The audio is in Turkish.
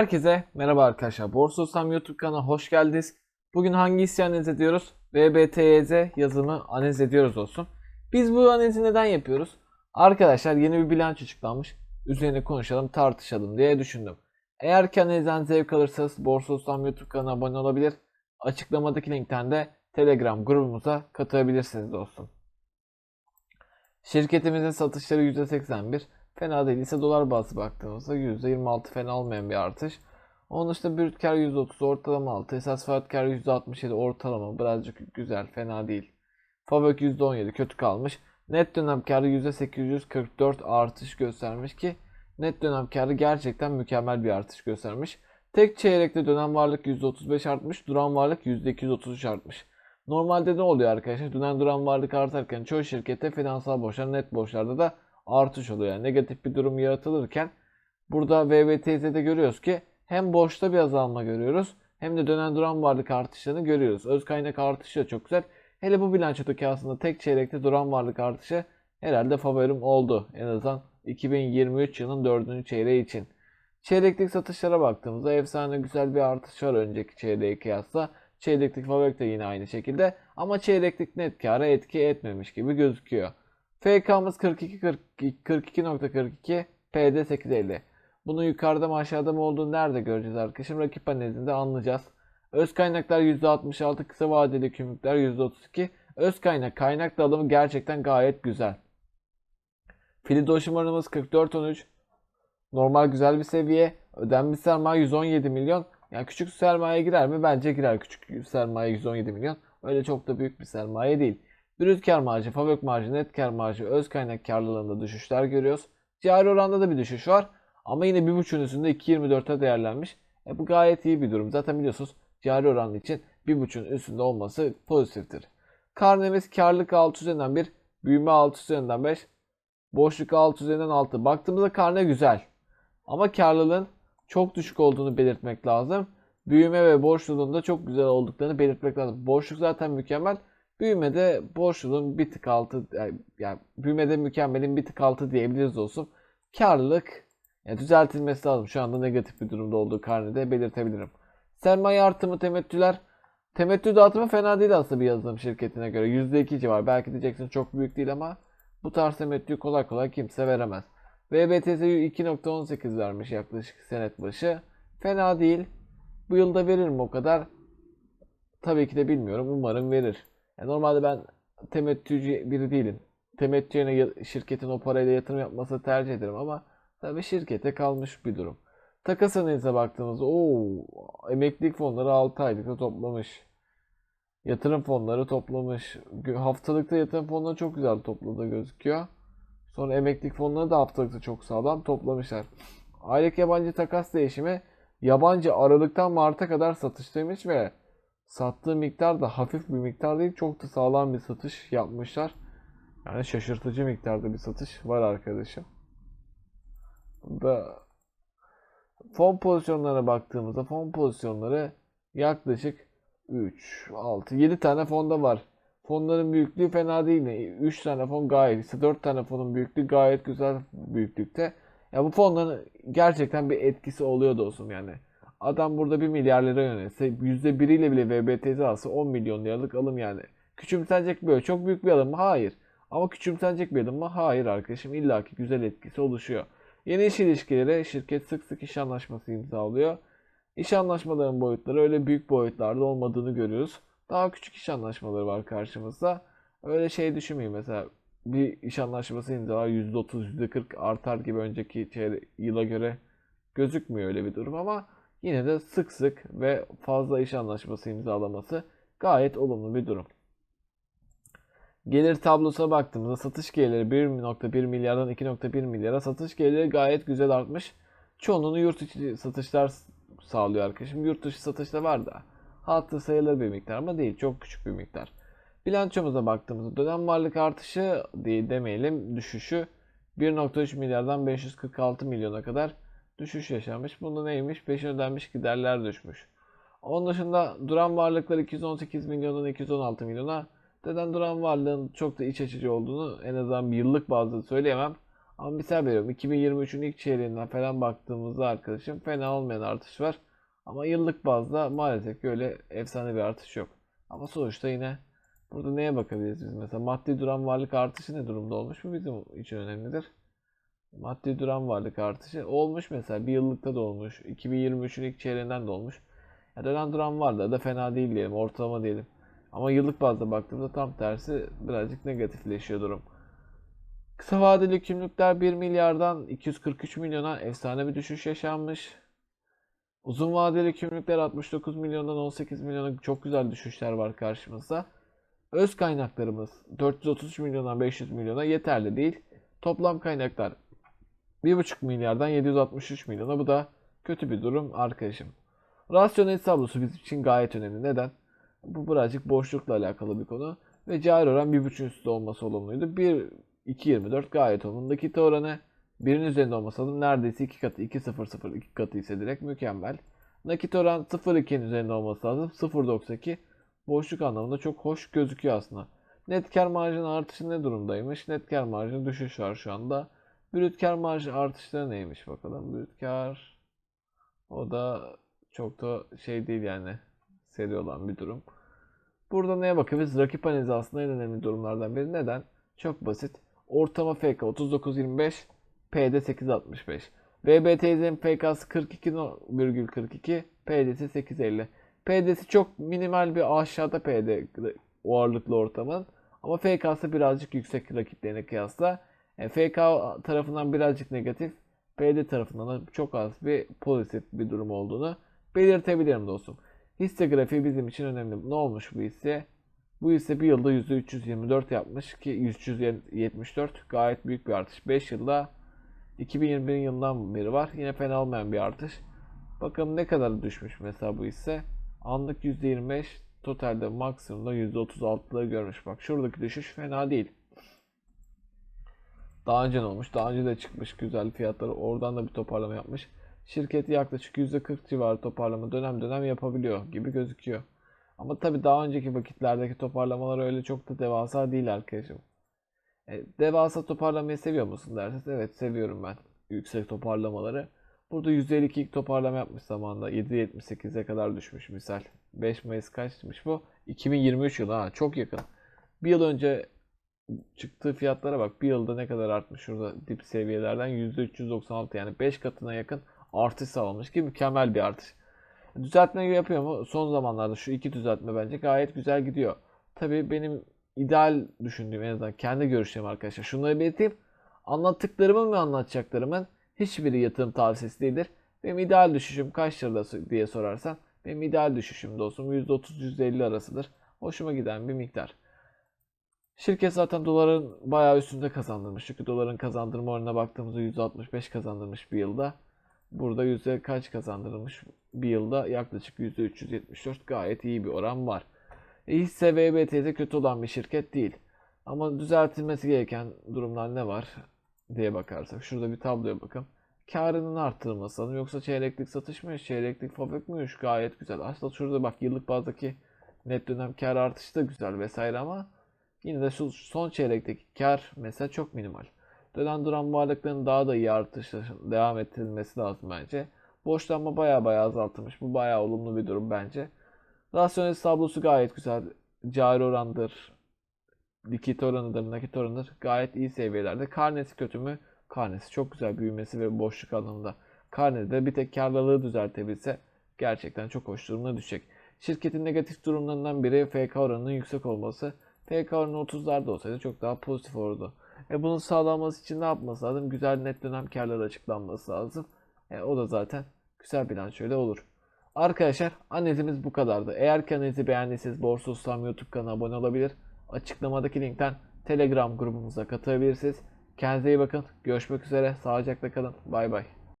Herkese merhaba arkadaşlar. Borsa Ustam YouTube kanalına hoş geldiniz. Bugün hangi hissi analiz ediyoruz? VBTYZ yazılımı analiz ediyoruz olsun. Biz bu analizi neden yapıyoruz? Arkadaşlar yeni bir bilanço açıklanmış. Üzerine konuşalım, tartışalım diye düşündüm. Eğer ki analizden zevk alırsanız Borsa Ustam YouTube kanalına abone olabilir. Açıklamadaki linkten de Telegram grubumuza katılabilirsiniz dostum. Şirketimizin satışları %81. Fena değil. Ise dolar bazlı baktığımızda %26 fena olmayan bir artış. Onun dışında brüt kar %30 ortalama altı. Esas fiyat kar %67 ortalama. Birazcık güzel. Fena değil. Fabrik %17 kötü kalmış. Net dönem karı %844 artış göstermiş ki net dönem karı gerçekten mükemmel bir artış göstermiş. Tek çeyrekte dönem varlık %35 artmış. Duran varlık %233 artmış. Normalde ne oluyor arkadaşlar? Dönem duran varlık artarken çoğu şirkette finansal borçlar net borçlarda da artış oluyor. Yani negatif bir durum yaratılırken burada VBTZ'de görüyoruz ki hem borçta bir azalma görüyoruz hem de dönen duran varlık artışlarını görüyoruz. Öz kaynak artışı da çok güzel. Hele bu bilançodaki aslında tek çeyrekte duran varlık artışı herhalde favorim oldu. En azından 2023 yılının 4. çeyreği için. Çeyreklik satışlara baktığımızda efsane güzel bir artış var önceki çeyreğe kıyasla. Çeyreklik fabrik de yine aynı şekilde ama çeyreklik net kâra etki etmemiş gibi gözüküyor. FK'mız 42 42.42 PD 850. Bunun yukarıda mı aşağıda mı olduğunu nerede göreceğiz arkadaşım? Rakip analizinde anlayacağız. Öz kaynaklar %66, kısa vadeli gümrükler %32. Öz kaynak, kaynak dağılımı gerçekten gayet güzel. Filidoşum oranımız 44.13. Normal güzel bir seviye. Ödenmiş sermaye 117 milyon. Yani küçük sermaye girer mi? Bence girer. Küçük sermaye 117 milyon. Öyle çok da büyük bir sermaye değil. Brüt kar marjı, fabrik marjı, net kar marjı, öz kaynak karlılığında düşüşler görüyoruz. Cari oranda da bir düşüş var. Ama yine 1.5'ün üstünde 2.24'e değerlenmiş. E bu gayet iyi bir durum. Zaten biliyorsunuz cari oranı için 1.5'ün üstünde olması pozitiftir. Karnemiz karlılık 6 üzerinden 1, büyüme 6 üzerinden 5, boşluk 6 üzerinden 6. Baktığımızda karne güzel. Ama karlılığın çok düşük olduğunu belirtmek lazım. Büyüme ve borçluluğun da çok güzel olduklarını belirtmek lazım. Boşluk zaten mükemmel. Büyümede borçluluğun bir tık altı yani büyümede mükemmelin bir tık altı diyebiliriz olsun. Karlılık yani düzeltilmesi lazım. Şu anda negatif bir durumda olduğu karnede belirtebilirim. Sermaye artımı temettüler. Temettü dağıtımı fena değil aslında bir yazılım şirketine göre. %2 civar. Belki diyeceksin çok büyük değil ama bu tarz temettüyü kolay kolay kimse veremez. VBTS 2.18 vermiş yaklaşık senet başı. Fena değil. Bu yılda verir mi o kadar? Tabii ki de bilmiyorum. Umarım verir. Yani normalde ben temettücü biri değilim. Temettü yerine şirketin o parayla yatırım yapmasını tercih ederim ama tabii şirkete kalmış bir durum. Takas analize baktığımızda o emeklilik fonları 6 aylıkta toplamış. Yatırım fonları toplamış. Haftalıkta yatırım fonları çok güzel topladığı gözüküyor. Sonra emeklilik fonları da haftalıkta çok sağlam toplamışlar. Aylık yabancı takas değişimi yabancı Aralık'tan Mart'a kadar satıştaymış ve sattığı miktar da hafif bir miktar değil çok da sağlam bir satış yapmışlar. Yani şaşırtıcı miktarda bir satış var arkadaşım. Ve fon pozisyonlarına baktığımızda fon pozisyonları yaklaşık 3, 6, 7 tane fonda var. Fonların büyüklüğü fena değil mi? 3 tane fon gayet, ise 4 tane fonun büyüklüğü gayet güzel büyüklükte. Ya bu fonların gerçekten bir etkisi oluyor dostum yani. Adam burada 1 milyar lira yönetse %1 ile bile VBTZ alsa 10 milyon liralık alım yani. Küçümsenecek böyle çok büyük bir alım mı? Hayır. Ama küçümsenecek bir alım mı? Hayır arkadaşım. İlla ki güzel etkisi oluşuyor. Yeni iş ilişkileri şirket sık sık iş anlaşması imzalıyor. İş anlaşmalarının boyutları öyle büyük boyutlarda olmadığını görüyoruz. Daha küçük iş anlaşmaları var karşımızda. Öyle şey düşünmeyin mesela bir iş anlaşması imzalar %30, %40 artar gibi önceki yıla göre gözükmüyor öyle bir durum ama yine de sık sık ve fazla iş anlaşması imzalaması gayet olumlu bir durum. Gelir tablosuna baktığımızda satış gelirleri 1.1 milyardan 2.1 milyara satış gelirleri gayet güzel artmış. Çoğunluğunu yurt içi satışlar sağlıyor arkadaşım. Yurt dışı satışta var da hatır sayılır bir miktar ama değil çok küçük bir miktar. Bilançomuza baktığımızda dönem varlık artışı değil demeyelim düşüşü 1.3 milyardan 546 milyona kadar düşüş yaşanmış. Bunda neymiş? Peşin ödenmiş giderler düşmüş. Onun dışında duran varlıklar 218 milyondan 216 milyona. Neden duran varlığın çok da iç açıcı olduğunu en azından bir yıllık bazda söyleyemem. Ama misal veriyorum 2023'ün ilk çeyreğinden falan baktığımızda arkadaşım fena olmayan artış var. Ama yıllık bazda maalesef ki öyle efsane bir artış yok. Ama sonuçta yine burada neye bakabiliriz biz mesela maddi duran varlık artışı ne durumda olmuş bu bizim için önemlidir. Maddi duran varlık artışı olmuş mesela bir yıllıkta da olmuş 2023'ün ilk çeyreğinden de olmuş. Ya dönen duran varlığı da fena değil diyelim ortalama diyelim. Ama yıllık bazda baktığımda tam tersi birazcık negatifleşiyor durum. Kısa vadeli kimlikler 1 milyardan 243 milyona efsane bir düşüş yaşanmış. Uzun vadeli kimlikler 69 milyondan 18 milyona çok güzel düşüşler var karşımızda. Öz kaynaklarımız 433 milyondan 500 milyona yeterli değil. Toplam kaynaklar 1,5 milyardan 763 milyona bu da kötü bir durum arkadaşım. Rasyonel tablosu bizim için gayet önemli. Neden? Bu birazcık boşlukla alakalı bir konu. Ve cari oran 1.5'ün üstünde olması olumluydu. 1 2.24 gayet olumlu. Nakit oranı 1'in üzerinde olması lazım. Neredeyse 2 katı 2.00 2 katı ise direkt mükemmel. Nakit oran 0.2'nin üzerinde olması lazım. 0.92 boşluk anlamında çok hoş gözüküyor aslında. Net kar marjının artışı ne durumdaymış? Net kar marjının düşüş var şu anda. Brüt kar artışları neymiş bakalım. Brüt kar o da çok da şey değil yani seri olan bir durum. Burada neye bakıyoruz? Rakip analizi aslında en önemli durumlardan biri. Neden? Çok basit. Ortama FK 39.25, PD 8.65. VBTZ'nin FK'sı 42.42, PD'si 8.50. PD'si çok minimal bir aşağıda PD ağırlıklı ortamın. Ama FK'sı birazcık yüksek rakiplerine kıyasla. Yani FK tarafından birazcık negatif, PD tarafından da çok az bir pozitif bir durum olduğunu belirtebilirim dostum. Hisse grafiği bizim için önemli. Ne olmuş bu hisse? Bu hisse bir yılda %324 yapmış ki 374 gayet büyük bir artış. 5 yılda 2021 yılından beri var. Yine fena olmayan bir artış. Bakalım ne kadar düşmüş mesela bu hisse. Anlık %25 totalde maksimumda %36'lığı görmüş. Bak şuradaki düşüş fena değil. Daha önce ne olmuş? Daha önce de çıkmış güzel fiyatları. Oradan da bir toparlama yapmış. Şirket yaklaşık %40 civarı toparlama dönem dönem yapabiliyor gibi gözüküyor. Ama tabii daha önceki vakitlerdeki toparlamalar öyle çok da devasa değil arkadaşım. E, devasa toparlamayı seviyor musun derseniz evet seviyorum ben yüksek toparlamaları. Burada %52 toparlama yapmış zamanında 7.78'e kadar düşmüş misal. 5 Mayıs kaçmış bu? 2023 yılı ha çok yakın. Bir yıl önce çıktığı fiyatlara bak. Bir yılda ne kadar artmış şurada dip seviyelerden %396 yani 5 katına yakın artış sağlamış ki mükemmel bir artış. Düzeltme yapıyor mu? Son zamanlarda şu iki düzeltme bence gayet güzel gidiyor. Tabii benim ideal düşündüğüm en azından kendi görüşlerim arkadaşlar. Şunları belirteyim. Anlattıklarımın ve anlatacaklarımın hiçbiri yatırım tavsiyesi değildir. Benim ideal düşüşüm kaç lirada diye sorarsan benim ideal düşüşüm dostum %30-%50 arasıdır. Hoşuma giden bir miktar. Şirket zaten doların bayağı üstünde kazandırmış. Çünkü doların kazandırma oranına baktığımızda %65 kazandırmış bir yılda. Burada yüzde kaç kazandırılmış? Bir yılda yaklaşık yüzde 374 gayet iyi bir oran var. E, hisse VBT'de kötü olan bir şirket değil. Ama düzeltilmesi gereken durumlar ne var diye bakarsak. Şurada bir tabloya bakın. Karının arttırılması lazım. Yoksa çeyreklik satış mı? Çeyreklik fabrik mi? Gayet güzel. Aslında şurada bak yıllık bazdaki net dönem kar artışı da güzel vesaire ama yine de şu son çeyrekteki kar mesela çok minimal. Dönen duran varlıkların daha da iyi artışla devam ettirilmesi lazım bence. Borçlanma baya baya azaltılmış. Bu baya olumlu bir durum bence. Rasyonel tablosu gayet güzel. Cari orandır. Likit oranıdır, nakit oranıdır. Gayet iyi seviyelerde. Karnesi kötü mü? Karnesi çok güzel büyümesi ve boşluk alanında. Karnede bir tek karlılığı düzeltebilse gerçekten çok hoş durumuna düşecek. Şirketin negatif durumlarından biri FK oranının yüksek olması. Oranı 30'larda olsaydı çok daha pozitif olurdu. E bunun sağlanması için ne yapması lazım? Güzel net dönem karları açıklanması lazım. E o da zaten güzel bilançoyla olur. Arkadaşlar analizimiz bu kadardı. Eğer ki analizi beğendiyseniz Borsa Ustam YouTube kanalına abone olabilir. Açıklamadaki linkten Telegram grubumuza katılabilirsiniz. Kendinize iyi bakın. Görüşmek üzere. Sağlıcakla kalın. Bay bay.